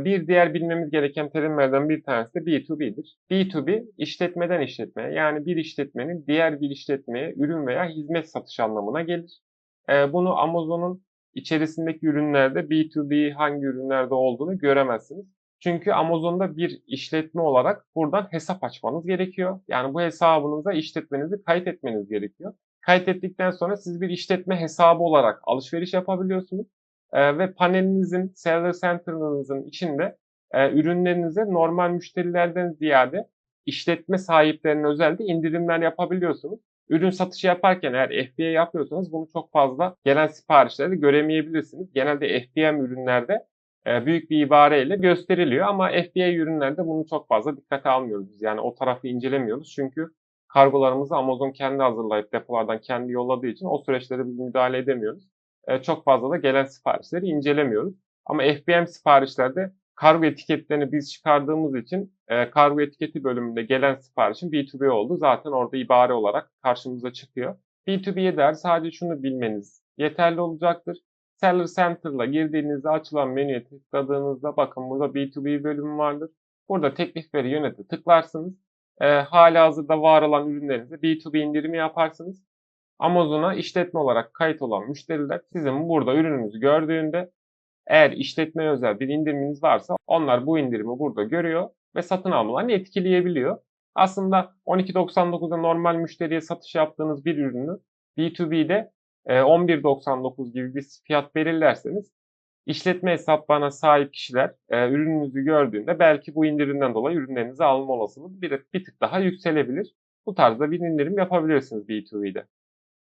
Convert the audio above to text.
Bir diğer bilmemiz gereken terimlerden bir tanesi de B2B'dir. B2B işletmeden işletmeye yani bir işletmenin diğer bir işletmeye ürün veya hizmet satış anlamına gelir. Ee, bunu Amazon'un içerisindeki ürünlerde B2B hangi ürünlerde olduğunu göremezsiniz. Çünkü Amazon'da bir işletme olarak buradan hesap açmanız gerekiyor. Yani bu hesabınıza işletmenizi kayıt etmeniz gerekiyor. Kayıt ettikten sonra siz bir işletme hesabı olarak alışveriş yapabiliyorsunuz. Ee, ve panelinizin, Seller Center'ınızın içinde e, ürünlerinize normal müşterilerden ziyade işletme sahiplerine özel de indirimler yapabiliyorsunuz. Ürün satışı yaparken eğer FBA yapıyorsanız bunu çok fazla gelen siparişlerde göremeyebilirsiniz. Genelde FBM ürünlerde e, büyük bir ibareyle gösteriliyor ama FBA ürünlerde bunu çok fazla dikkate almıyoruz. Yani o tarafı incelemiyoruz çünkü kargolarımızı Amazon kendi hazırlayıp depolardan kendi yolladığı için o süreçlere biz müdahale edemiyoruz. E, çok fazla da gelen siparişleri incelemiyoruz. Ama FBM siparişlerde kargo etiketlerini biz çıkardığımız için e, kargo etiketi bölümünde gelen siparişin B2B olduğu zaten orada ibare olarak karşımıza çıkıyor. B2B'ye der sadece şunu bilmeniz yeterli olacaktır. Seller Center'la girdiğinizde açılan menüye tıkladığınızda bakın burada B2B bölümü vardır. Burada teklifleri yönete tıklarsınız. E, hala hazırda var olan ürünlerinize B2B indirimi yaparsınız. Amazon'a işletme olarak kayıt olan müşteriler sizin burada ürününüzü gördüğünde eğer işletmeye özel bir indiriminiz varsa onlar bu indirimi burada görüyor ve satın almalarını etkileyebiliyor. Aslında 12.99'da normal müşteriye satış yaptığınız bir ürünü B2B'de e, 11.99 gibi bir fiyat belirlerseniz işletme hesaplarına sahip kişiler e, ürününüzü gördüğünde belki bu indirimden dolayı ürünlerinizi alma olasılığı bir, bir tık daha yükselebilir. Bu tarzda bir indirim yapabilirsiniz B2B'de.